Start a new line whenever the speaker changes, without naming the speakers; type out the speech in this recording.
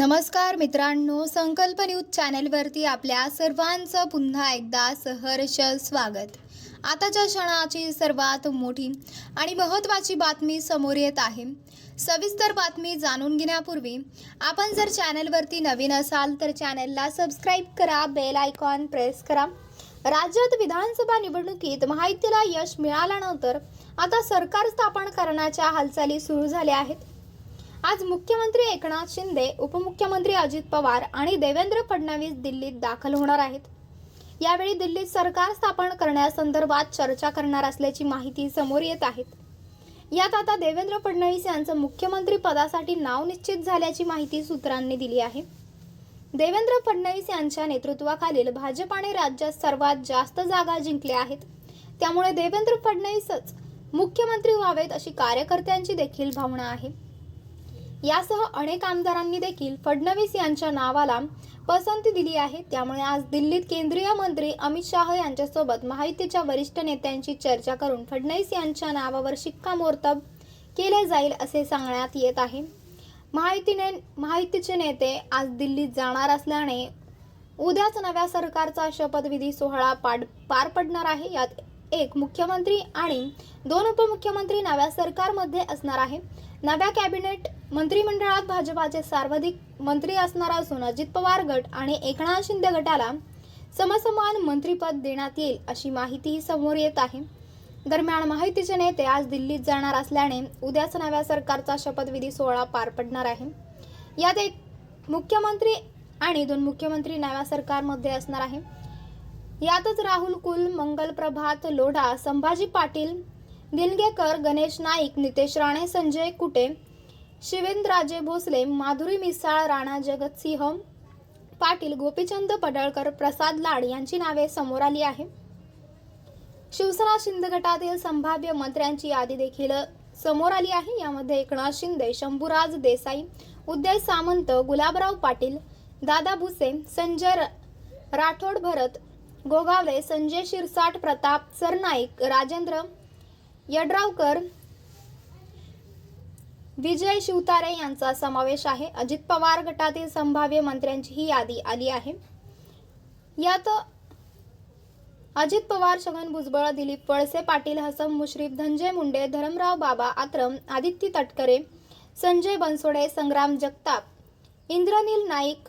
नमस्कार मित्रांनो संकल्प न्यूज चॅनेलवरती आपल्या सर्वांचं पुन्हा एकदा सहर्ष स्वागत. आताच्या क्षणाची सर्वात मोठी आणि महत्त्वाची बातमी समोर येत आहे. सविस्तर बातमी जाणून घेण्यापूर्वी आपण जर चॅनलवरती नवीन असाल तर चॅनेलला सबस्क्राईब करा बेल आयकॉन प्रेस करा. राज्यात विधानसभा निवडणुकीत महायुतीला यश मिळाल्यानंतर आता सरकार स्थापन करण्याच्या हालचाली सुरू झाल्या आहेत. आज मुख्यमंत्री एकनाथ शिंदे उपमुख्यमंत्री अजित पवार आणि देवेंद्र फडणवीस दिल्लीत दाखल होणार आहेत. यावेळी दिल्लीत सरकार स्थापन करण्यासंदर्भात चर्चा करणार असल्याची माहिती समोर येत आहेत यात आता देवेंद्र फडणवीस यांचं मुख्यमंत्री पदासाठी नाव निश्चित झाल्याची माहिती सूत्रांनी दिली आहे. देवेंद्र फडणवीस यांच्या नेतृत्वाखालील भाजपाने राज्यात सर्वात जास्त जागा जिंकल्या आहेत. त्यामुळे देवेंद्र फडणवीसच मुख्यमंत्री व्हावेत अशी कार्यकर्त्यांची देखील भावना आहे. यासह अनेक आमदारांनी देखील फडणवीस यांच्या नावाला पसंती दिली आहे. त्यामुळे आज दिल्लीत केंद्रीय मंत्री अमित शाह यांच्यासोबत महायुतीच्या वरिष्ठ नेत्यांची चर्चा करून फडणवीस यांच्या नावावर शिक्कामोर्तब केले जाईल असे सांगण्यात येत आहे. महायुतीने महायुतीचे नेते आज दिल्लीत जाणार असल्याने उद्याच नव्या सरकारचा शपथविधी सोहळा पाड पार पडणार आहे. यात एक मुख्यमंत्री आणि दोन उपमुख्यमंत्री नव्या सरकारमध्ये असणार आहे. नव्या कॅबिनेट मंत्रिमंडळात भाजपाचे सर्वाधिक मंत्री असणार असून अजित पवार गट आणि एकनाथ शिंदे गटाला समसमान मंत्रीपद देण्यात येईल अशी माहितीही समोर येत आहे. दरम्यान माहितीचे नेते आज दिल्लीत जाणार असल्याने उद्याच नव्या सरकारचा शपथविधी सोहळा पार पडणार आहे. यात एक मुख्यमंत्री आणि दोन मुख्यमंत्री नव्या सरकारमध्ये असणार आहे. यातच राहुल कुल मंगल प्रभात लोढा संभाजी पाटील दिलगेकर गणेश नाईक नितेश राणे संजय कुटे शिवेंद्रराजे भोसले माधुरी मिसाळ राणा जगतसिंह पाटील गोपीचंद पडळकर प्रसाद लाड यांची नावे समोर आली आहे. शिवसेना शिंदे गटातील संभाव्य मंत्र्यांची यादी देखील समोर आली आहे. यामध्ये एकनाथ शिंदे शंभूराज देसाई उदय सामंत गुलाबराव पाटील दादा भुसे संजय र- राठोड भरत गोगावले संजय शिरसाट प्रताप सरनाईक राजेंद्र यड्रावकर विजय शिवतारे यांचा समावेश आहे. अजित पवार गटातील संभाव्य मंत्र्यांची ही यादी आली आहे. यात अजित पवार छगन भुजबळ दिलीप वळसे पाटील हसन मुश्रीफ धनंजय मुंडे धरमराव बाबा आत्रम आदित्य तटकरे संजय बनसोडे संग्राम जगताप इंद्रनील नाईक